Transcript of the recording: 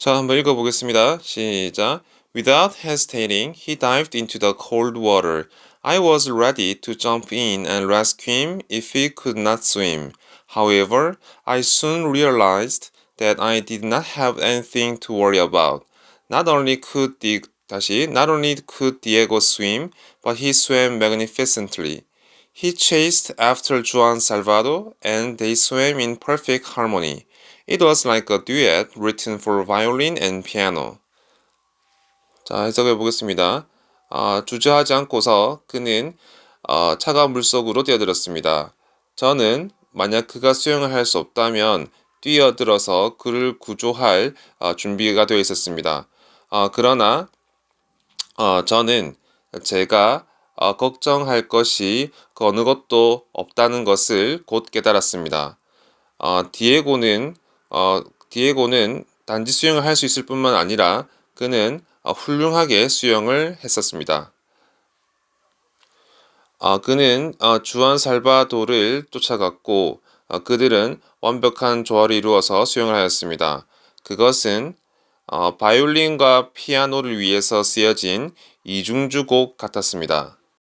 자, 한번 읽어보겠습니다. 시작. Without hesitating, he dived into the cold water. I was ready to jump in and rescue him if he could not swim. However, I soon realized that I did not have anything to worry about. Not only could Di- 다시 not only could Diego swim, but he swam magnificently. He chased after Juan Salvador, and they swam in perfect harmony. It was like a duet written for violin and piano. 자, 해석해 보겠습니다. 아, 주저하지 않고서 그는 어, 차가운 물속으로 뛰어들었습니다. 저는 만약 그가 수영을 할 수 없다면 뛰어들어서 그를 구조할 어, 준비가 되어 있었습니다. 어, 그러나 어, 저는 제가 어, 걱정할 것이 그 어느 것도 없다는 것을 곧 깨달았습니다. 어, 디에고는 어, 디에고는 단지 수영을 할 수 있을 뿐만 아니라 그는 어, 훌륭하게 수영을 했었습니다. 어, 그는 어, 주안 살바도를 쫓아갔고 어, 그들은 완벽한 조화를 이루어서 수영을 하였습니다. 그것은 어, 바이올린과 피아노를 위해서 쓰여진 이중주곡 같았습니다.